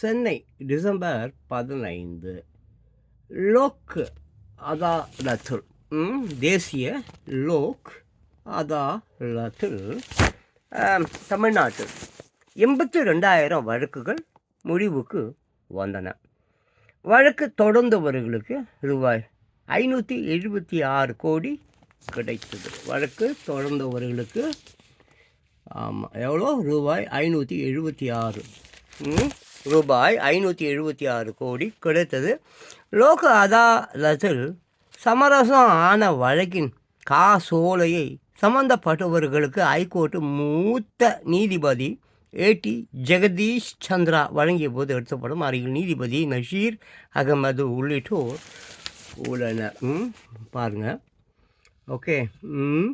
Chennai December பதினைந்து. லோக் அதாலத்தில் லத்துல் தேசிய லோக் அதாலத்தில் லத்துல் தமிழ்நாட்டில் எண்பத்தி ரெண்டாயிரம் வழக்குகள் முடிவுக்கு வந்தன. வழக்கு தொடர்ந்தவர்களுக்கு ரூபாய் ஐநூற்றி எழுபத்தி ஆறு கோடி கிடைத்தது. வழக்கு தொடர்ந்தவர்களுக்கு ஆமாம் எவ்வளோ? ரூபாய் ஐநூற்றி எழுபத்தி ஆறு. ரூபாய் ஐநூற்றி எழுபத்தி ஆறு கோடி கிடைத்தது. லோக அதாலத்தில் சமரசம் ஆன வழக்கின் காசோலையை சம்பந்தப்பட்டவர்களுக்கு ஐகோர்ட்டு மூத்த நீதிபதி ஏடி ஜெகதீஷ் சந்திரா வழங்கிய போது எடுத்தப்படும் அருகில் நீதிபதி நஷீர் அகமது உள்ளிட்டோர் உள்ளனர். ம் பாருங்கள் ஓகே. ம்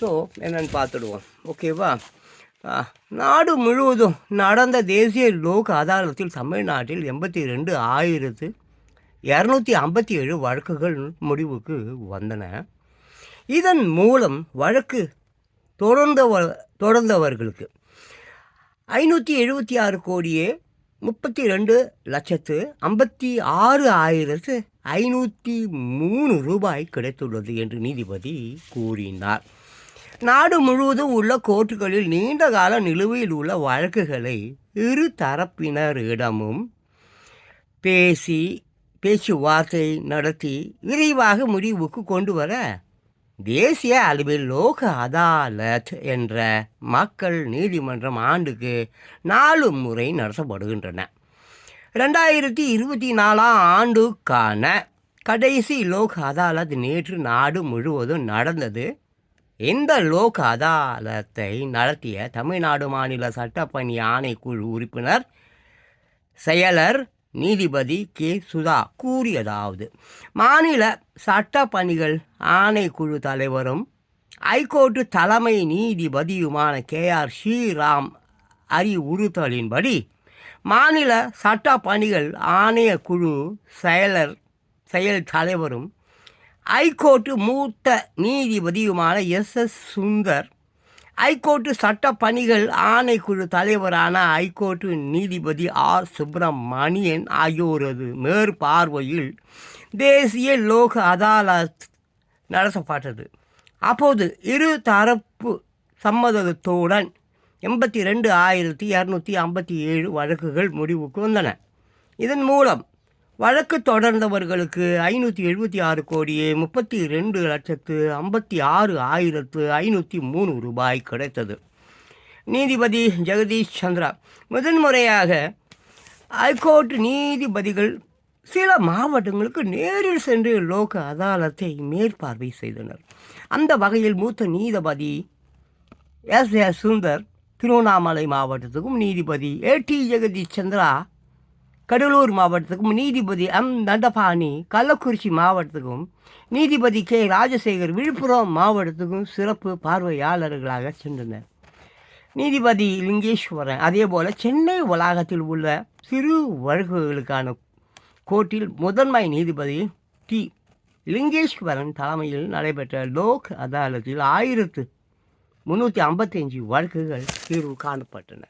ஸோ என்னென்னு பார்த்துடுவோம். ஓகேவா? நாடு முழுவதும் நடந்த தேசிய லோக் அதாலத்தில் தமிழ்நாட்டில் எண்பத்தி ரெண்டு ஆயிரத்து இரநூத்தி ஐம்பத்தி ஏழு வழக்குகள் முடிவுக்கு வந்தன. இதன் மூலம் வழக்கு தொடர்ந்தவ தொடர்ந்தவர்களுக்கு ஐநூற்றி எழுபத்தி ஆறு கோடியே முப்பத்தி ரெண்டு லட்சத்து ஐம்பத்தி ஆறு ஆயிரத்து ஐநூற்றி மூணு ரூபாய் கிடைத்துள்ளது என்று நீதிபதி கூறினார். நாடு முழுவதும் உள்ள கோர்ட்டுகளில் நீண்ட கால நிலுவையில் உள்ள வழக்குகளை இரு தரப்பினரிடமும் பேசி பேச்சுவார்த்தை நடத்தி விரைவாக முடிவுக்கு கொண்டு வர தேசிய அளவில் லோக அதாலத் என்ற மக்கள் நீதிமன்றம் ஆண்டுக்கு நாலு முறை நடத்தப்படுகின்றன. ரெண்டாயிரத்தி இருபத்தி நாலாம் ஆண்டுக்கான கடைசி லோக் அதாலத் நேற்று நாடு முழுவதும் நடந்தது. இந்த லோக் அதாலத்தை நடத்திய தமிழ்நாடு மாநில சட்டப்பணி ஆணைக்குழு உறுப்பினர் செயலர் நீதிபதி கே. சுதா கூறியதாவது மாநில சட்ட பணிகள் ஆணைக்குழு தலைவரும் ஐகோர்ட்டு தலைமை நீதிபதியுமான கே. ஆர். ஸ்ரீராம் அறிவுறுத்தலின்படி மாநில சட்ட பணிகள் ஆணையக்குழு செயலர் செயல் தலைவரும் ஐகோர்ட்டு மூத்த நீதிபதியுமான S. S. Sundar high court சட்ட பணிகள் ஆணைக்குழு தலைவரான ஐகோர்ட்டு நீதிபதி ஆர். சுப்பிரமணியன் ஆகியோரது மேற்பார்வையில் தேசிய லோக் அதாலத் நடத்தப்பட்டது. அப்போது இரு தரப்பு சம்மதத்துடன் எண்பத்தி ரெண்டு ஆயிரத்தி இரநூத்தி ஐம்பத்தி ஏழு வழக்குகள் முடிவுக்கு வந்தன. இதன் மூலம் வழக்கு தொடர்ந்தவர்களுக்கு ஐநூற்றி எழுபத்தி ஆறு கோடியே முப்பத்தி ரெண்டு லட்சத்து ஐம்பத்தி ஆறு ஆயிரத்து ஐநூற்றி மூணு ரூபாய் கிடைத்தது. நீதிபதி ஜெகதீஷ் சந்திரா முதன்முறையாக ஹைகோர்ட் நீதிபதிகள் சில மாவட்டங்களுக்கு நேரில் சென்று லோக அதாலத்தை மேற்பார்வை செய்தனர். அந்த வகையில் மூத்த நீதிபதி எஸ் எஸ் சுந்தர் திருவண்ணாமலை மாவட்டத்துக்கும் நீதிபதி ஏடி ஜெகதீஷ் சந்திரா கடலூர் மாவட்டத்துக்கும் நீதிபதி எம் தண்டபாணி கள்ளக்குறிச்சி மாவட்டத்துக்கும் நீதிபதி கே ராஜசேகர் விழுப்புரம் மாவட்டத்துக்கும் சிறப்பு பார்வையாளர்களாக சென்றனர் நீதிபதி லிங்கேஸ்வரன் அதே போல் சென்னை வளாகத்தில் உள்ள சிறு வழக்குகளுக்கான கோர்ட்டில் முதன்மை நீதிபதி டி லிங்கேஸ்வரன் தலைமையில் நடைபெற்ற லோக் அதாலத்தில் ஆயிரத்து முந்நூற்றி ஐம்பத்தஞ்சு வழக்குகள் தீர்வு காணப்பட்டன